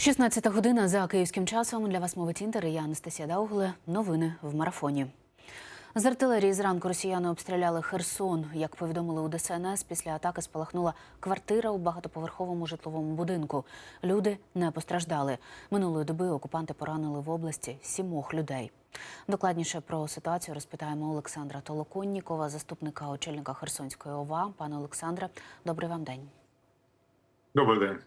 16 година за київським часом. Для вас мовить інтер. Я Анастасія Даугле. Новини в марафоні. З артилерії зранку росіяни обстріляли Херсон. Як повідомили у ДСНС, після атаки спалахнула квартира у багатоповерховому житловому будинку. Люди не постраждали. Минулої доби окупанти поранили в області сімох людей. Докладніше про ситуацію розпитаємо Олександра Толоконнікова, заступника очільника Херсонської ОВА. Пане Олександре, добрий вам день. Добрий день.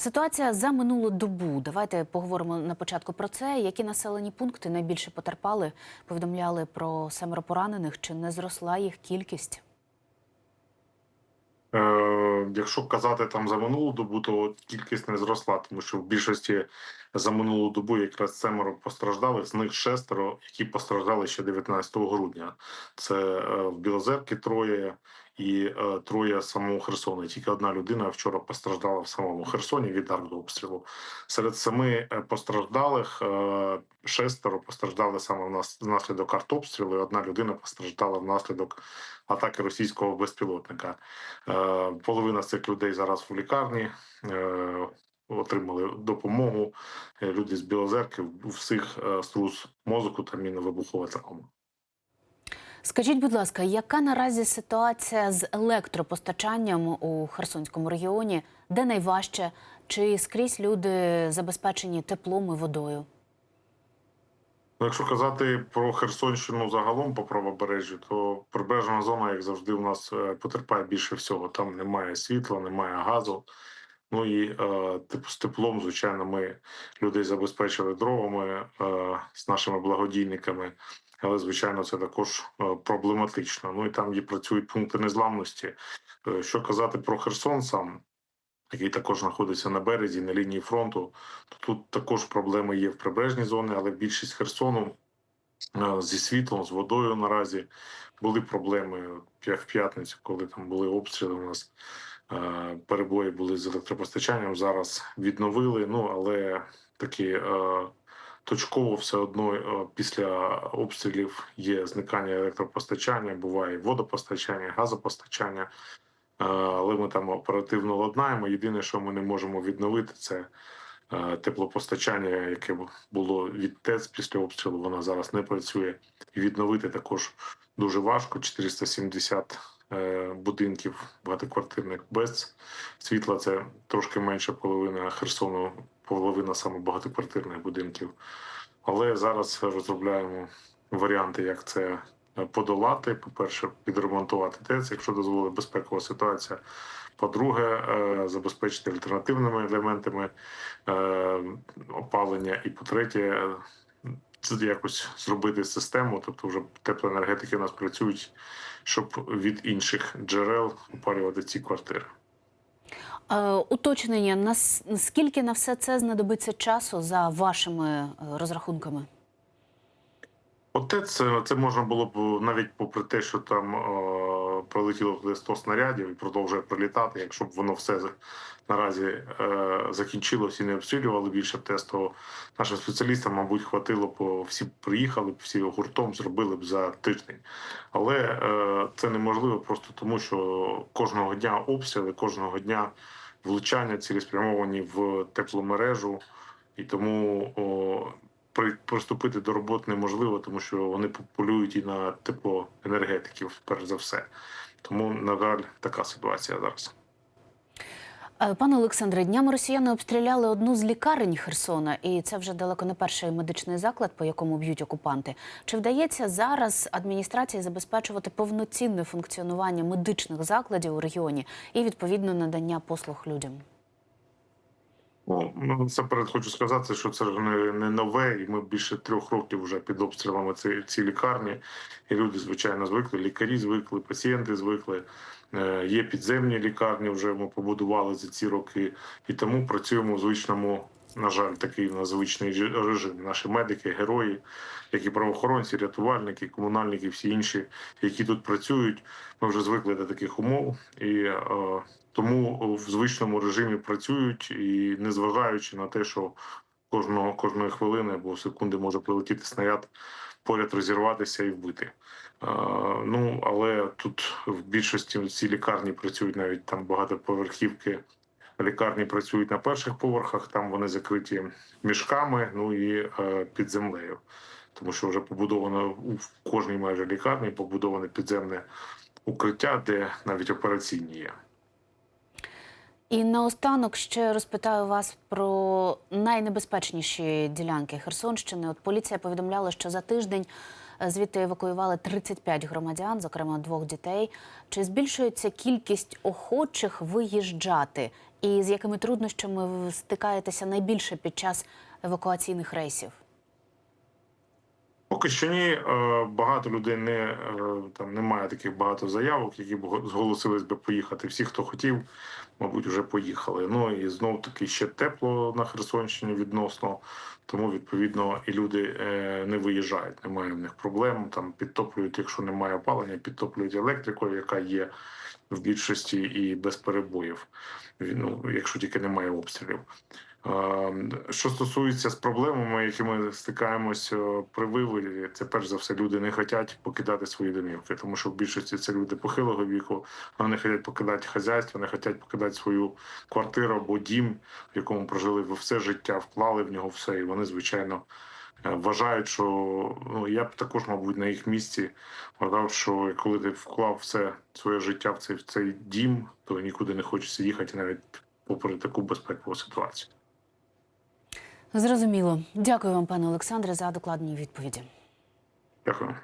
Ситуація за минулу добу. Давайте поговоримо на початку про це. Які населені пункти найбільше потерпали? Повідомляли про семеро поранених. Чи не зросла їх кількість? Е, якщо казати там за минулу добу, то кількість не зросла, тому що в більшості за минулу добу якраз семеро постраждалих, з них шестеро, які постраждали ще 19 грудня. Це е, в Білозерки троє і е, троє самого Херсону. Тільки одна людина вчора постраждала в самому Херсоні від артобстрілу. Серед семи е, постраждалих шестеро постраждали саме внаслідок артобстрілу. і Одна людина постраждала внаслідок атаки російського безпілотника. Половина з цих людей зараз в лікарні. Отримали допомогу. Е, Люди з Білозерки у всіх е, струс мозку та мінно-вибухова травма. Скажіть, будь ласка, яка наразі ситуація з електропостачанням у Херсонському регіоні? Де найважче? Чи скрізь люди забезпечені теплом і водою? Ну, Якщо казати про Херсонщину загалом по правобережжю, то прибережна зона, як завжди, у нас е, потерпає більше всього. Там немає світла, немає газу. Ну і е, типу з теплом, звичайно, ми людей забезпечили дровами е, з нашими благодійниками, але звичайно, це також е, проблематично. Ну і там є працюють пункти незламності. Що казати про Херсон сам, який також знаходиться на березі, на лінії фронту, то тут також проблеми є в прибережній зоні, але більшість Херсону зі світлом, з водою наразі були проблеми в п'ятницю, коли там були обстріли. У нас перебої були з електропостачанням. Зараз відновили. Ну але такі е, точково все одно е, після обстрілів є зникання електропостачання, буває водопостачання, газопостачання. Е, Але ми там оперативно ладнаємо. Єдине, що ми не можемо відновити, це е, теплопостачання, яке було від ТЕЦ після обстрілу. Воно зараз не працює. І відновити також дуже важко. 470 е, будинків багатоквартирних без світла. Це трошки менше половина Херсону, половина саме багатоквартирних будинків. Але зараз розробляємо варіанти, як це е, подолати. По-перше, підремонтувати ТЕЦ, якщо дозволить безпекова ситуація. По-друге, е, забезпечити альтернативними елементами е, опалення. І по-третє, е, це якось зробити систему, тобто вже теплоенергетики у нас працюють, щоб від інших джерел опалювати ці квартири. Е, уточнення, нас- наскільки на все це знадобиться часу за вашими е, розрахунками? Оте це, це можна було б навіть попри те, що там прилетіло туди 100 снарядів і продовжує прилітати. Якщо б воно все наразі е, закінчилось і не обстрілювали більше ТЕС, то нашим спеціалістам, мабуть, хватило б всі приїхали б всі гуртом, зробили б за тиждень. Але е, це неможливо просто тому, що кожного дня обстріли, кожного дня влучання цілеспрямовані в тепломережу, і тому о, приступити до роботи неможливо, тому що вони полюють і на теплоенергетиків, перш за все. Тому, на жаль, така ситуація зараз. Е, Пане Олександре, днями росіяни обстріляли одну з лікарень Херсона, і це вже далеко не перший медичний заклад, по якому б'ють окупанти. Чи вдається зараз адміністрації забезпечувати повноцінне функціонування медичних закладів у регіоні і відповідно надання послуг людям? Ну, ну, насамперед хочу сказати, що це не, не нове, і ми більше трьох років вже під обстрілами ці, ці лікарні. І люди, звичайно, звикли, лікарі звикли, пацієнти звикли. Е, Є підземні лікарні, вже ми побудували за ці роки, і тому працюємо в звичному, на жаль, такий у нас звичний режим. Наші медики, герої, як і правоохоронці, рятувальники, комунальники, всі інші, які тут працюють. Ми вже звикли до таких умов. І е, тому в звичному режимі працюють і незважаючи на те, що кожного кожної хвилини або секунди може прилетіти снаряд, поряд розірватися і вбити. Е, ну але тут в більшості ці лікарні працюють навіть там багатоповерхівки лікарні працюють на перших поверхах, там вони закриті мішками, ну і е, під землею. Тому що вже побудовано у кожній майже лікарні побудоване підземне укриття, де навіть операційні є. І наостанок ще розпитаю вас про найнебезпечніші ділянки Херсонщини. От поліція повідомляла, що за тиждень е, звідти евакуювали 35 громадян, зокрема двох дітей. Чи збільшується кількість охочих виїжджати? І з якими труднощами стикаєтеся найбільше під час евакуаційних рейсів? Поки що ні, Е, багато людей не е, там немає таких багато заявок, які б го- зголосились би поїхати. Всі, хто хотів, мабуть, вже поїхали. Ну і знов таки ще тепло на Херсонщині відносно, тому відповідно і люди е, не виїжджають. Немає в них проблем. Там підтоплюють, якщо немає опалення, підтоплюють електрикою, яка є в більшості і без перебоїв. Ну, якщо тільки немає обстрілів. Е, Що стосується з проблемами, які ми стикаємось е, при виводі, це перш за все люди не хочуть покидати свої домівки, тому що в більшості це люди похилого віку, вони хочуть покидати хазяйство, не хочуть покидати свою квартиру або дім, в якому прожили все життя, вклали в нього все, і вони звичайно. е, Вважають, що ну я б також, мабуть, на їх місці вважав, що коли ти вклав все своє життя в цей в цей дім, то нікуди не хочеться їхати, навіть попри таку безпекову ситуацію. Зрозуміло. Дякую вам, пане Олександре, за докладні відповіді. Дякую.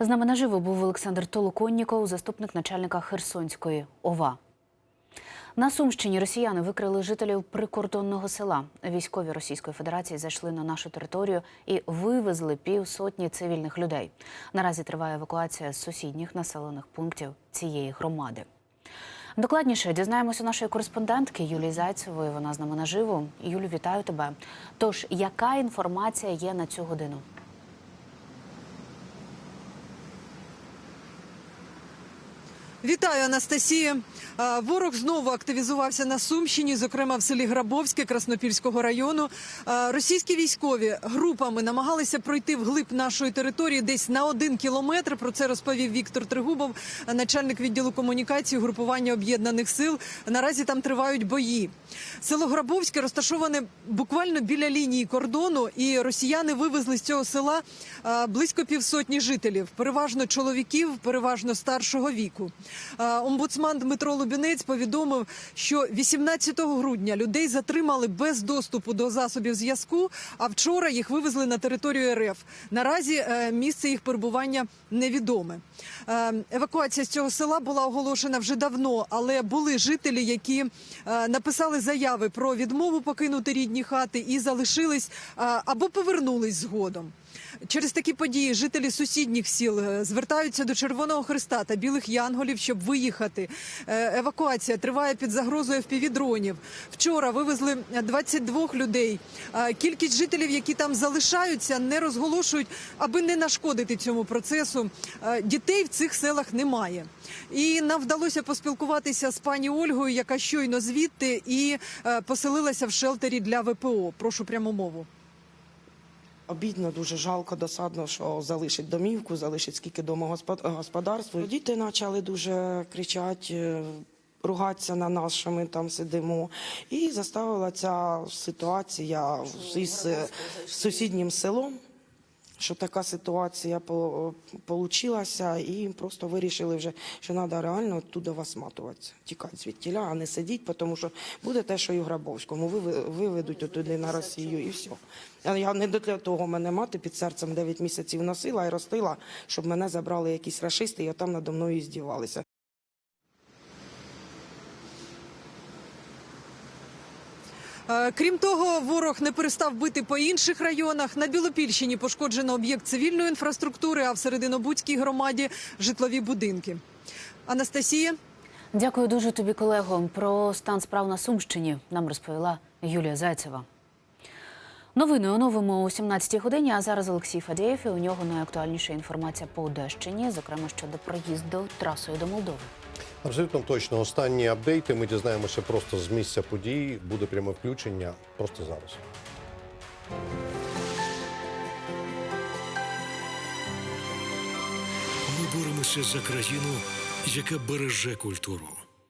З нами наживо був Олександр Толоконніков, заступник начальника Херсонської ОВА. На Сумщині росіяни викрили жителів прикордонного села. Військові Російської Федерації зайшли на нашу територію і вивезли півсотні цивільних людей. Наразі триває евакуація з сусідніх населених пунктів цієї громади. Докладніше дізнаємося нашої кореспондентки Юлії Зайцевої. Вона з нами наживо. Юлю, вітаю тебе. Тож, яка інформація є на цю годину? Вітаю, Анастасія. Ворог знову активізувався на Сумщині, зокрема в селі Грабовське Краснопільського району. Російські військові групами намагалися пройти вглиб нашої території десь на один кілометр. Про це розповів Віктор Тригубов, начальник відділу комунікації групування об'єднаних сил. Наразі там тривають бої. Село Грабовське розташоване буквально біля лінії кордону, і росіяни вивезли з цього села близько півсотні жителів, переважно чоловіків, переважно старшого віку. Омбудсман Дмитро Лубінець повідомив, що 18 грудня людей затримали без доступу до засобів зв'язку. А вчора їх вивезли на територію РФ. Наразі е, місце їх перебування невідоме. Е, Евакуація з цього села була оголошена вже давно, але були жителі, які е, написали заяви про відмову покинути рідні хати і залишились або повернулись згодом. Через такі події жителі сусідніх сіл звертаються до Червоного Христа та білих янголів, щоб виїхати. Е, Евакуація триває під загрозою впівдронів. Вчора вивезли 22 людей. Е, Кількість жителів, які там залишаються, не розголошують, аби не нашкодити цьому процесу. Е, Дітей в цих селах немає. І нам вдалося поспілкуватися з пані Ольгою, яка щойно звідти і поселилася в шелтері для ВПО. Прошу пряму мову. Обідно, дуже жалко, досадно, що залишить домівку, залишить скільки домогосподарства. Діти почали дуже кричати, е, ругатися на нас, що ми там сидимо. І заставила ця ситуація із е, сусіднім селом, що така ситуація получилася, і просто вирішили вже, що треба реально туди вас матуватися, тікати звідтіля, а не сидіть, тому що буде те, що і в Грабовському. Виве- Виведуть отуди на Росію і все. Я не для того мене мати під серцем 9 місяців носила і ростила, щоб мене забрали якісь рашисти і там надо мною здівалися. Е, Крім того, ворог не перестав бити по інших районах. На Білопільщині пошкоджено об'єкт цивільної інфраструктури, а в Серединобудській громаді житлові будинки. Анастасія. Дякую дуже тобі, колего. Про стан справ на Сумщині нам розповіла Юлія Зайцева. Новини оновимо о 17-й годині. А зараз Олексій Фадєєв і у нього найактуальніша інформація по Одещині, зокрема щодо проїзду трасою до Молдови. Абсолютно точно. Останні апдейти ми дізнаємося просто з місця подій. Буде пряме включення просто зараз. Ми боремося за країну, яка береже культуру.